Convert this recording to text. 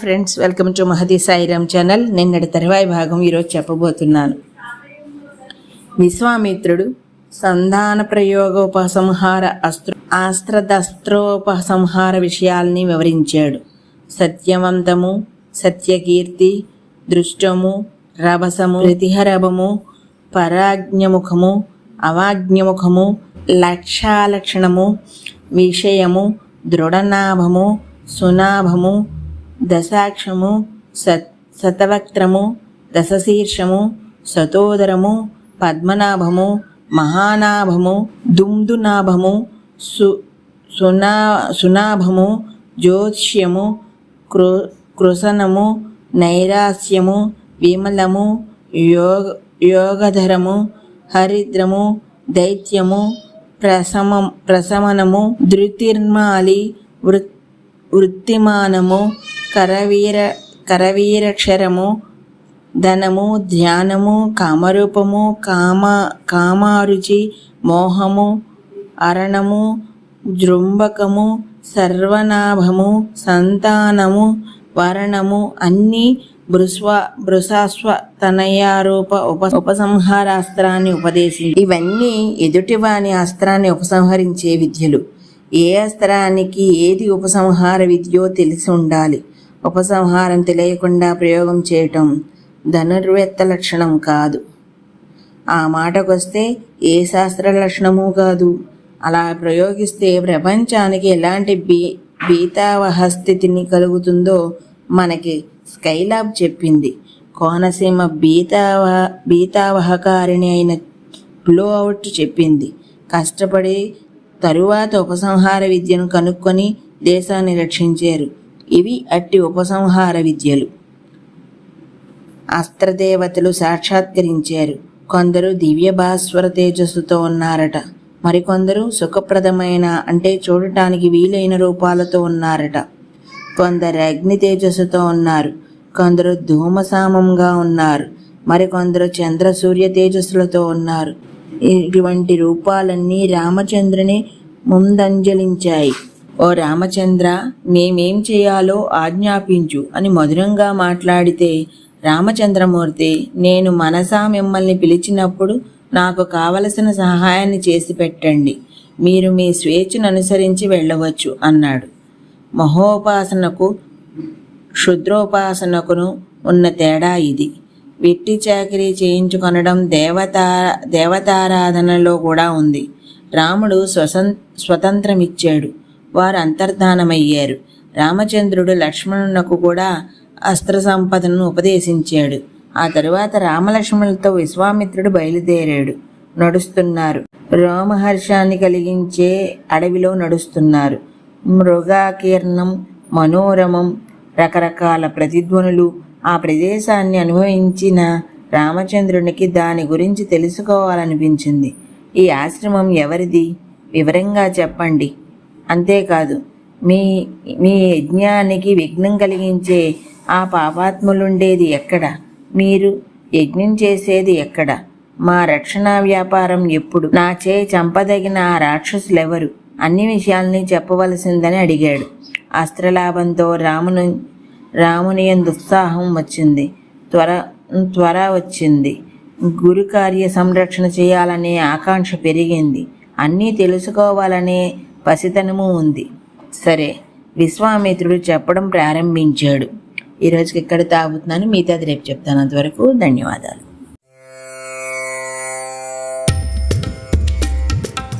Friends welcome to Mahadi Sairam channel నిన్నటి తరువాయి భాగం ఈరోజు చెప్పబోతున్నాను. విశ్వామిత్రుడు సంధాన ప్రయోగోపసంహార అస్త్ర ఆస్త్రదస్త్రోపసంహార విషయాల్ని వివరించాడు. సత్యవంతము సత్యకీర్తి దృష్టము రభసము ప్రతిహరభము పరాజ్ఞముఖము అవాజ్ఞముఖము లక్షాలక్షణము విషయము దృఢనాభము సునాభము దశాక్షము సత్ శతవక్త్రము దశశీర్షము సతోదరము పద్మనాభము మహానాభము దుందునాభము సు సునా సునాభము జ్యోత్స్యము కృ కృసనము నైరాస్యము విమలము యోగ యోగధరము హరిద్రము దైత్యము ప్రసమ ప్రశమనము ధృతిర్మాలి వృ వృత్తిమానము కరవీర కరవీరక్షరము ధనము ధ్యానము కామరూపము కామ కామారుచి మోహము అరణము జృంబకము సర్వనాభము సంతానము వరణము అన్నీ బృస్వ బృసాస్వ తనయారూప ఉప ఉపసంహారాస్త్రాన్ని ఉపదేశించి ఇవన్నీ ఎదుటివాని అస్త్రాన్ని ఉపసంహరించే విద్యలు. ఏ అస్త్రానికి ఏది ఉపసంహార విద్యో తెలిసి ఉండాలి. ఉపసంహారం తెలియకుండా ప్రయోగం చేయటం ధనుర్వేత్త లక్షణం కాదు. ఆ మాటకొస్తే ఏ శాస్త్ర లక్షణము కాదు. అలా ప్రయోగిస్తే ప్రపంచానికి ఎలాంటి బీ బీతావహ స్థితిని కలుగుతుందో మనకి స్కైలాబ్ చెప్పింది. కోనసీమ బీతావహ బీతావహకారిణి అయిన బ్లో అవుట్ చెప్పింది. కష్టపడి తరువాత ఉపసంహార విద్యను కనుక్కొని దేశాన్ని రక్షించారు. ఇవి అట్టి ఉపసంహార విద్యలు. అస్త్రదేవతలు సాక్షాత్కరించారు. కొందరు దివ్య భాస్వర తేజస్సుతో ఉన్నారట. మరికొందరు సుఖప్రదమైన అంటే చూడటానికి వీలైన రూపాలతో ఉన్నారట. కొందరు అగ్ని తేజస్సుతో ఉన్నారు. కొందరు ధూమసామంగా ఉన్నారు. మరికొందరు చంద్ర సూర్య తేజస్సులతో ఉన్నారు. ఇటువంటి రూపాలన్నీ రామచంద్రుని ముందంజలించాయి. ఓ రామచంద్ర మేమేం చేయాలో ఆజ్ఞాపించు అని మధురంగా మాట్లాడితే రామచంద్రమూర్తి నేను మనసా మిమ్మల్ని పిలిచినప్పుడు నాకు కావలసిన సహాయాన్ని చేసి పెట్టండి. మీరు మీ స్వేచ్ఛను అనుసరించి వెళ్ళవచ్చు అన్నాడు. మహోపాసనకు క్షుద్రోపాసనకును ఉన్న తేడా ఇది. వెట్టి చాకరీ చేయించుకొనడం దేవతా దేవతారాధనలో కూడా ఉంది. రాముడు స్వసం స్వతంత్రమిచ్చాడు. వారు అంతర్ధానమయ్యారు రామచంద్రుడు లక్ష్మణునకు కూడా అస్త్ర సంపదను ఉపదేశించాడు. ఆ తరువాత రామలక్ష్మణులతో విశ్వామిత్రుడు బయలుదేరాడు. నడుస్తున్నారు. రోమహర్షాన్ని కలిగించే అడవిలో నడుస్తున్నారు. మృగాకీర్ణం మనోరమం రకరకాల ప్రతిధ్వనులు ఆ ప్రదేశాన్ని అనుభవించిన రామచంద్రునికి దాని గురించి తెలుసుకోవాలనిపించింది. ఈ ఆశ్రమం ఎవరిది? వివరంగా చెప్పండి. అంతేకాదు మీ మీ యజ్ఞానికి విఘ్నం కలిగించే ఆ పాపాత్ములుండేది ఎక్కడ? మీరు యజ్ఞం చేసేది ఎక్కడ? మా రక్షణ వ్యాపారం ఎప్పుడు? నా చే చంపదగిన ఆ రాక్షసులెవరు? అన్ని విషయాల్ని చెప్పవలసిందని అడిగాడు. అస్త్రలాభంతో రామును రాముని దుత్సాహం వచ్చింది. త్వర త్వర వచ్చింది. గురు కార్య సంరక్షణ చేయాలనే ఆకాంక్ష పెరిగింది. అన్నీ తెలుసుకోవాలనే పసితనము ఉంది. సరే విశ్వామిత్రుడు చెప్పడం ప్రారంభించాడు. ఈరోజుకి ఇక్కడ తాగుతున్నాను మిగతాది రేపు చెప్తాను. అంతవరకు ధన్యవాదాలు.